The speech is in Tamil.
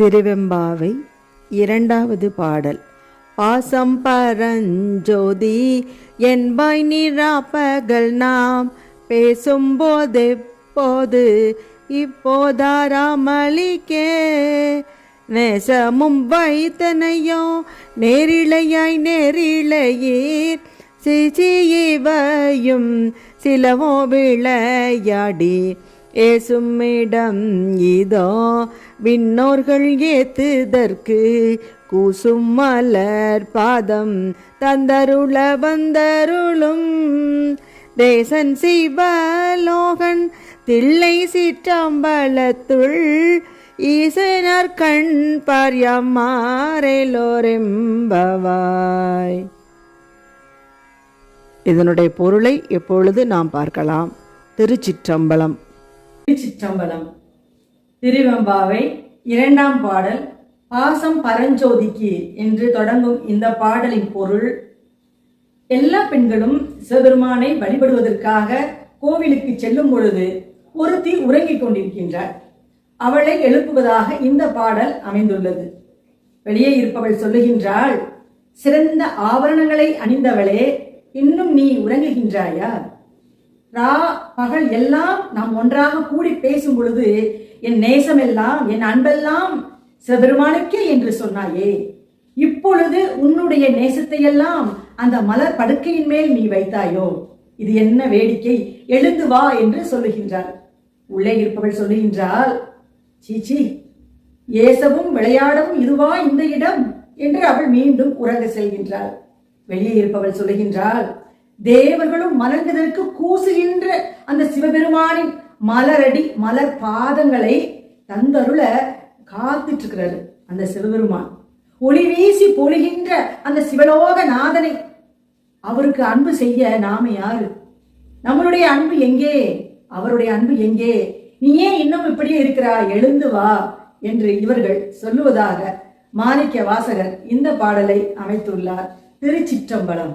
திருவெம்பாவை இரண்டாவது பாடல். பாசம் பரஞ்சோதி என்பாய் நிராப்பகல் நாம் பேசும்போது போது இப்போதாராமளிக்கே நேசமும் வைத்தனையோ நேரிழையாய் நேரிழையீர். சிசியவையும் சிலவோ விளையாடி ஏசும்மிடம் இதோ விண்ணோர்கள் ஏத்துதற்கு கூசும் மலர் பாதம் தந்தருள வந்தருளும். தேசன் சிவலோகன் தில்லை சிற்றம்பலத்துள் ஈசனர் கண் பாரியம்மாரேலோரெம்பவாய் இதனுடைய பொருளை எப்பொழுது நாம் பார்க்கலாம்? திருச்சிற்றம்பலம். சிற்றம்பலம் திருவெம்பாவை இரண்டாம் பாடல் பாசம் பரஞ்சோதிக்கு என்று தொடங்கும் இந்த பாடலின் பொருள் எல்லா பெண்களும் சிவபெருமானை வழிபடுவதற்காக கோவிலுக்கு செல்லும் பொழுது ஒருத்தி உறங்கிக் கொண்டிருக்கின்றார் அவளை எழுப்புவதாக இந்த பாடல் அமைந்துள்ளது. வெளியே இருப்பவள் சொல்லுகின்றாள் சிறந்த ஆபரணங்களை அணிந்தவளே இன்னும் நீ உறங்குகின்றாயா? ரா பகல் எல்லாம் நாம் ஒன்றாக கூடி பேசும் பொழுது என் நேசமெல்லாம் என் அன்பெல்லாம் சிவபெருமானுக்கே என்று சொன்னாயே. இப்பொழுது உன்னுடைய நேசத்தை எல்லாம் அந்த மலர் படுக்கையின் மேல் நீ வைத்தாயோ? இது என்ன வேடிக்கை? எழுந்து வா என்று சொல்லுகின்றாள். உள்ளே இருப்பவள் சொல்லுகின்றாள் சீச்சி ஏசவும் விளையாடவும் இதுவா இந்த இடம்? என்று அவள் மீண்டும் உறங்க செல்கின்றாள். வெளியே இருப்பவள் சொல்லுகின்றாள் தேவர்களும் மலர்ந்ததற்கு கூசுகின்ற அந்த சிவபெருமானின் மலரடி மலர் பாதங்களை தந்தருள காத்துட்டு இருக்கிறாரு அந்த சிவபெருமான். ஒளி வீசி பொழிகின்ற அந்த சிவலோக நாதனை அவருக்கு அன்பு செய்ய நாம யாரு? நம்மளுடைய அன்பு எங்கே? அவருடைய அன்பு எங்கே? நீ ஏன் இன்னும் இப்படியே இருக்கிறா எழுந்து வா என்று இவர்கள் சொல்லுவதாக மாணிக்க வாசகர் இந்த பாடலை அமைத்துள்ளார். திருச்சிற்றம்பலம்.